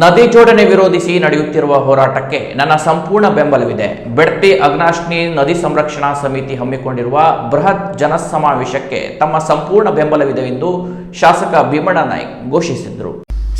ನದಿ ಜೋಡಣೆ ವಿರೋಧಿಸಿ ನಡೆಯುತ್ತಿರುವ ಹೋರಾಟಕ್ಕೆ ನನ್ನ ಸಂಪೂರ್ಣ ಬೆಂಬಲವಿದೆ. ಬೆಡ್ತಿ ಅಗ್ನಾಶ್ನಿ ನದಿ ಸಂರಕ್ಷಣಾ ಸಮಿತಿ ಹಮ್ಮಿಕೊಂಡಿರುವ ಬೃಹತ್ ಜನಸಮಾವೇಶಕ್ಕೆ ತಮ್ಮ ಸಂಪೂರ್ಣ ಬೆಂಬಲವಿದೆ ಎಂದು ಶಾಸಕ ಭೀಮಣ್ಣ ನಾಯ್ಕ್ ಘೋಷಿಸಿದರು.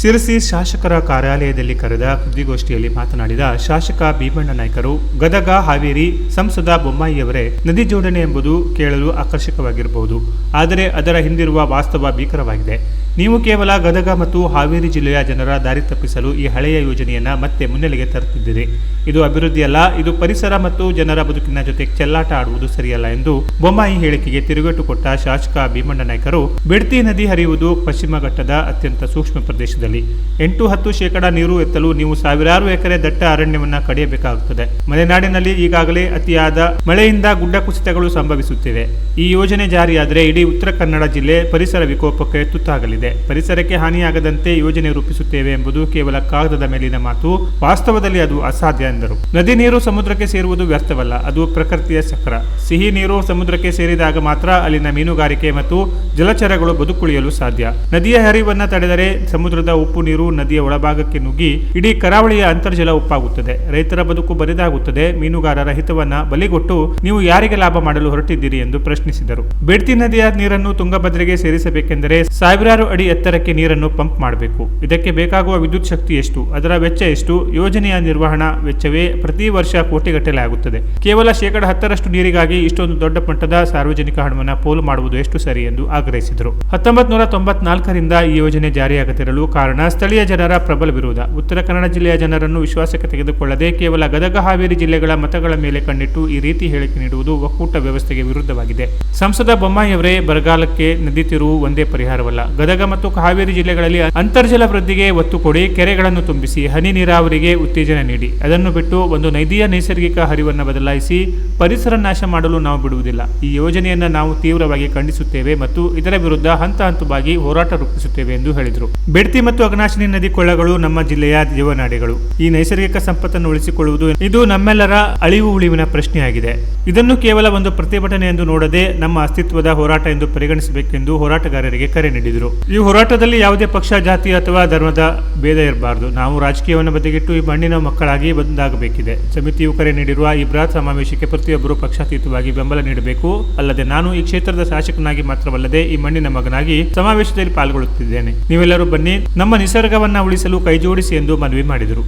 ಶಿರಸಿ ಶಾಸಕರ ಕಾರ್ಯಾಲಯದಲ್ಲಿ ಕರೆದ ಸುದ್ದಿಗೋಷ್ಠಿಯಲ್ಲಿ ಮಾತನಾಡಿದ ಶಾಸಕ ಭೀಮಣ್ಣ ನಾಯ್ಕರು, ಗದಗ ಹಾವೇರಿ ಸಂಸದ ಬೊಮ್ಮಾಯಿಯವರೇ ನದಿ ಜೋಡಣೆ ಎಂಬುದು ಕೇಳಲು ಆಕರ್ಷಕವಾಗಿರಬಹುದು, ಆದರೆ ಅದರ ಹಿಂದಿರುವ ವಾಸ್ತವ ಭೀಕರವಾಗಿದೆ. ನೀವು ಕೇವಲ ಗದಗ ಮತ್ತು ಹಾವೇರಿ ಜಿಲ್ಲೆಯ ಜನರ ದಾರಿ ತಪ್ಪಿಸಲು ಈ ಹಳೆಯ ಯೋಜನೆಯನ್ನು ಮತ್ತೆ ಮುನ್ನೆಲೆಗೆ ತರುತ್ತಿದ್ದೀರಿ. ಇದು ಅಭಿವೃದ್ಧಿಯಲ್ಲ ಇದು ಪರಿಸರ ಮತ್ತು ಜನರ ಬದುಕಿನ ಜೊತೆ ಚೆಲ್ಲಾಟ ಆಡುವುದು ಸರಿಯಲ್ಲ ಎಂದು ಬೊಮ್ಮಾಯಿ ಹೇಳಿಕೆಗೆ ತಿರುಗೇಟು ಕೊಟ್ಟ ಶಾಸಕ ಭೀಮಣ್ಣ ನಾಯ್ಕರು, ಬಿಡ್ತಿ ನದಿ ಹರಿಯುವುದು ಪಶ್ಚಿಮ ಘಟ್ಟದ ಅತ್ಯಂತ ಸೂಕ್ಷ್ಮ ಪ್ರದೇಶದಲ್ಲಿ. ಎಂಟು ಹತ್ತು ಶೇಕಡ ನೀರು ಎತ್ತಲು ನೀವು ಸಾವಿರಾರು ಎಕರೆ ದಟ್ಟ ಅರಣ್ಯವನ್ನು ಕಡಿಯಬೇಕಾಗುತ್ತದೆ. ಮಲೆನಾಡಿನಲ್ಲಿ ಈಗಾಗಲೇ ಅತಿಯಾದ ಮಳೆಯಿಂದ ಗುಡ್ಡ ಕುಸಿತಗಳು ಸಂಭವಿಸುತ್ತಿವೆ. ಈ ಯೋಜನೆ ಜಾರಿಯಾದರೆ ಇಡೀ ಉತ್ತರ ಕನ್ನಡ ಜಿಲ್ಲೆ ಪರಿಸರ ವಿಕೋಪಕ್ಕೆ ತುತ್ತಾಗಲಿದೆ. ಪರಿಸರಕ್ಕೆ ಹಾನಿಯಾಗದಂತೆ ಯೋಜನೆ ರೂಪಿಸುತ್ತೇವೆ ಎಂಬುದು ಕೇವಲ ಕಾಗದದ ಮೇಲಿನ ಮಾತು. ವಾಸ್ತವದಲ್ಲಿ ಅದು ಅಸಾಧ್ಯ ಎಂದರು. ನದಿ ನೀರು ಸಮುದ್ರಕ್ಕೆ ಸೇರುವುದು ವ್ಯರ್ಥವಲ್ಲ, ಅದು ಪ್ರಕೃತಿಯ ಚಕ್ರ. ಸಿಹಿ ನೀರು ಸಮುದ್ರಕ್ಕೆ ಸೇರಿದಾಗ ಮಾತ್ರ ಅಲ್ಲಿನ ಮೀನುಗಾರಿಕೆ ಮತ್ತು ಜಲಚರಗಳು ಬದುಕುಳಿಯಲು ಸಾಧ್ಯ. ನದಿಯ ಹರಿವನ್ನು ತಡೆದರೆ ಸಮುದ್ರದ ಉಪ್ಪು ನೀರು ನದಿಯ ಒಳಭಾಗಕ್ಕೆ ನುಗ್ಗಿ ಇಡೀ ಕರಾವಳಿಯ ಅಂತರ್ಜಲ ಉಪ್ಪಾಗುತ್ತದೆ. ರೈತರ ಬದುಕು ಬರಿದಾಗುತ್ತದೆ. ಮೀನುಗಾರರ ಹಿತವನ್ನ ಬಲಿಗೊಟ್ಟು ನೀವು ಯಾರಿಗೆ ಲಾಭ ಮಾಡಲು ಹೊರಟಿದ್ದೀರಿ ಎಂದು ಪ್ರಶ್ನಿಸಿದರು. ಬೆಡ್ತಿ ನದಿಯ ನೀರನ್ನು ತುಂಗಭದ್ರೆಗೆ ಸೇರಿಸಬೇಕೆಂದರೆ ಸಾವಿರಾರು ಅಡಿ ಎತ್ತರಕ್ಕೆ ನೀರನ್ನು ಪಂಪ್ ಮಾಡಬೇಕು. ಇದಕ್ಕೆ ಬೇಕಾಗುವ ವಿದ್ಯುತ್ ಶಕ್ತಿ ಎಷ್ಟು? ಅದರ ವೆಚ್ಚ ಎಷ್ಟು? ಯೋಜನೆಯ ನಿರ್ವಹಣಾ ವೆಚ್ಚವೇ ಪ್ರತಿ ವರ್ಷ ಕೋಟಿಗಟ್ಟಲೆ ಆಗುತ್ತದೆ ಕೇವಲ ಶೇಕಡ ಹತ್ತರಷ್ಟು ನೀರಿಗಾಗಿ ಇಷ್ಟೊಂದು ದೊಡ್ಡ ಮಟ್ಟದ ಸಾರ್ವಜನಿಕ ಹಣವನ್ನು ಪೋಲು ಮಾಡುವುದು ಎಷ್ಟು ಸರಿ ಎಂದು ಆಗ್ರಹಿಸಿದರು. ಹತ್ತೊಂಬತ್ ನೂರ ತೊಂಬತ್ನಾಲ್ಕರಿಂದ ಈ ಯೋಜನೆ ಜಾರಿಯಾಗುತ್ತಿರಲು ಕಾರಣ ಸ್ಥಳೀಯ ಜನರ ಪ್ರಬಲ ವಿರೋಧ. ಉತ್ತರ ಕನ್ನಡ ಜಿಲ್ಲೆಯ ಜನರನ್ನು ವಿಶ್ವಾಸಕ್ಕೆ ತೆಗೆದುಕೊಳ್ಳದೆ ಕೇವಲ ಗದಗ ಹಾವೇರಿ ಜಿಲ್ಲೆಗಳ ಮತಗಳ ಮೇಲೆ ಕಣ್ಣಿಟ್ಟು ಈ ರೀತಿ ಹೇಳಿಕೆ ನೀಡುವುದು ಒಕ್ಕೂಟ ವ್ಯವಸ್ಥೆಗೆ ವಿರುದ್ಧವಾಗಿದೆ. ಸಂಸದ ಬೊಮ್ಮಾಯಿಯವರೇ ಬರಗಾಲಕ್ಕೆ ನದಿ ತಿರುವು ಒಂದೇ ಪರಿಹಾರವಲ್ಲ. ಗದಗ ಮತ್ತು ಹಾವೇರಿ ಜಿಲ್ಲೆಗಳಲ್ಲಿ ಅಂತರ್ಜಲ ವೃದ್ಧಿಗೆ ಒತ್ತು ಕೊಡಿ, ಕೆರೆಗಳನ್ನು ತುಂಬಿಸಿ, ಹನಿ ನೀರಾವರಿಗೆ ಉತ್ತೇಜನ ನೀಡಿ. ಅದನ್ನು ಬಿಟ್ಟು ಒಂದು ನದಿಯ ನೈಸರ್ಗಿಕ ಹರಿವನ್ನು ಬದಲಾಯಿಸಿ ಪರಿಸರ ನಾಶ ಮಾಡಲು ನಾವು ಬಿಡುವುದಿಲ್ಲ. ಈ ಯೋಜನೆಯನ್ನು ನಾವು ತೀವ್ರವಾಗಿ ಖಂಡಿಸುತ್ತೇವೆ ಮತ್ತು ಇದರ ವಿರುದ್ಧ ಹಂತ ಹಂತವಾಗಿ ಹೋರಾಟ ರೂಪಿಸುತ್ತೇವೆ ಎಂದು ಹೇಳಿದರು. ಬೆಡ್ತಿ ಮತ್ತು ಅಗ್ನಾಶಿನಿ ನದಿ ಕೊಳ್ಳಗಳು ನಮ್ಮ ಜಿಲ್ಲೆಯ ಜೀವನಾಡಿಗಳು. ಈ ನೈಸರ್ಗಿಕ ಸಂಪತ್ತನ್ನು ಉಳಿಸಿಕೊಳ್ಳುವುದು ಇದು ನಮ್ಮೆಲ್ಲರ ಅಳಿವು ಉಳಿವಿನ ಪ್ರಶ್ನೆಯಾಗಿದೆ. ಇದನ್ನು ಕೇವಲ ಒಂದು ಪ್ರತಿಭಟನೆ ಎಂದು ನೋಡದೆ ನಮ್ಮ ಅಸ್ತಿತ್ವದ ಹೋರಾಟ ಎಂದು ಪರಿಗಣಿಸಬೇಕೆಂದು ಹೋರಾಟಗಾರರಿಗೆ ಕರೆ ನೀಡಿದರು. ಈ ಹೋರಾಟದಲ್ಲಿ ಯಾವುದೇ ಪಕ್ಷ, ಜಾತಿ ಅಥವಾ ಧರ್ಮದ ಭೇದ ಇರಬಾರ್ದು. ನಾವು ರಾಜಕೀಯವನ್ನು ಬದಿಗಿಟ್ಟು ಈ ಮಣ್ಣಿನ ಮಕ್ಕಳಾಗಿ ಬಂದಾಗಬೇಕಿದೆ. ಸಮಿತಿಯು ಕರೆ ನೀಡಿರುವ ಈ ಬೃಹತ್ ಸಮಾವೇಶಕ್ಕೆ ಪ್ರತಿಯೊಬ್ಬರೂ ಪಕ್ಷಾತೀತವಾಗಿ ಬೆಂಬಲ ನೀಡಬೇಕು. ಅಲ್ಲದೆ ನಾನು ಈ ಕ್ಷೇತ್ರದ ಶಾಸಕನಾಗಿ ಮಾತ್ರವಲ್ಲದೆ ಈ ಮಣ್ಣಿನ ಮಗನಾಗಿ ಸಮಾವೇಶದಲ್ಲಿ ಪಾಲ್ಗೊಳ್ಳುತ್ತಿದ್ದೇನೆ. ನೀವೆಲ್ಲರೂ ಬನ್ನಿ, ನಮ್ಮ ನಿಸರ್ಗವನ್ನು ಉಳಿಸಲು ಕೈಜೋಡಿಸಿ ಎಂದು ಮನವಿ ಮಾಡಿದರು.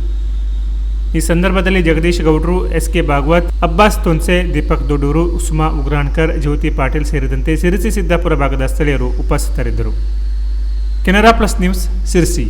ಈ ಸಂದರ್ಭದಲ್ಲಿ ಜಗದೀಶ್ ಗೌಡ್ರು ಎಸ್ ಕೆ ಭಾಗವತ್, ಅಬ್ಬಾಸ್ ತೊನ್ಸೆ, ದೀಪಕ್ ದೊಡ್ಡೂರು, ಉಸ್ಮಾ ಉಗ್ರಾಣ್ಕರ್, ಜ್ಯೋತಿ ಪಾಟೀಲ್ ಸೇರಿದಂತೆ ಸಿರಿಸಿ ಸಿದ್ದಾಪುರ ಭಾಗದ ಸ್ಥಳೀಯರು ಉಪಸ್ಥಿತರಿದ್ದರು. Canara plus news Sirsi